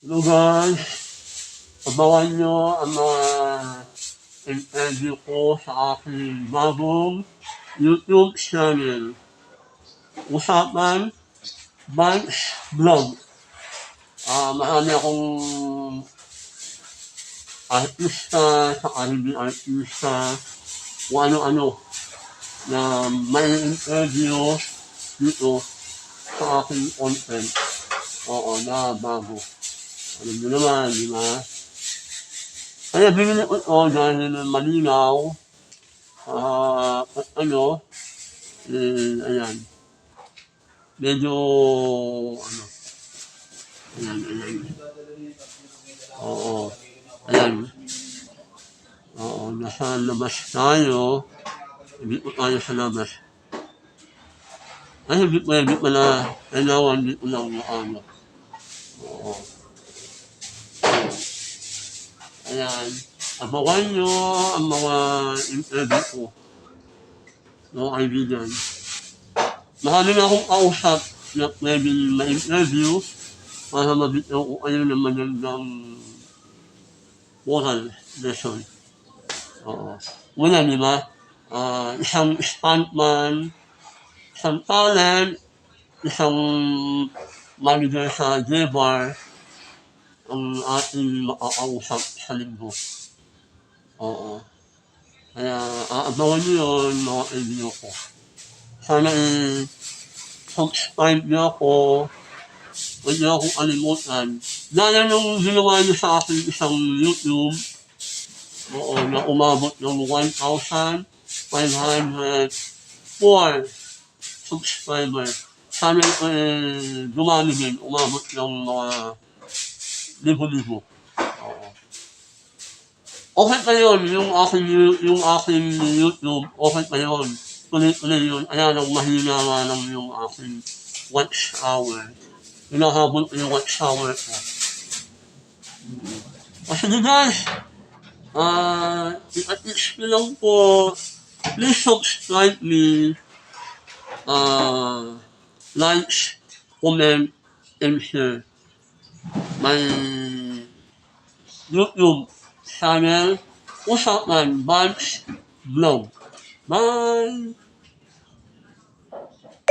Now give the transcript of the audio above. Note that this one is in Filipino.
Hello guys, abangan nyo ang mga interview ko sa aking bagong YouTube channel. Usapan, Banks Vlog. Ah, marami akong artista, sa hindi artista, kung ano-ano na may interview dito sa aking content. Oo, na bago. Alam nyo naman, di ba? Kaya binili ko ito dahil malinaw. At ano, eh, ayan. Medyo, ano, ayan, ayan. Oo, ayan. Oo, nasa labas tayo. Hindi po tayo sa labas. Ay, hindi pa, hindi pala. Kailangan, hindi ko lang maano. Ayan. Abangan nyo ang mga interview ko. No, kaibigan. Marami na akong kausap na pwede ma-interview para mabitaw ko kayo ng magandang oral lesson. Oo. Una, di ba? Ah, isang stuntman, isang talent, isang manager sa J-Bar, ang ating makakausap sa linggo. Oo. Kaya aabangan niyo yun, mga kaibigan ko. Sana i-subscribe niyo ako. Huwag niyo akong kalimutan. Gaya nung ginawa niyo sa akin isang YouTube, oo, na umabot ng 1,504 subscribers. Sana eh, dumami din, umabot ng mga libo-libo. Oo. Okay pa yun, yung aking, yung aking YouTube, okay pa yun. Tuloy-tuloy yun. Kaya lang mahina nga lang yung aking watch hour. Hinahabol ko yung watch hour ko. O sige guys, ah, i-attach ko lang po, please subscribe me, ah, like, comment, and share my YouTube channel, Usapan Bunch Vlog. Bye!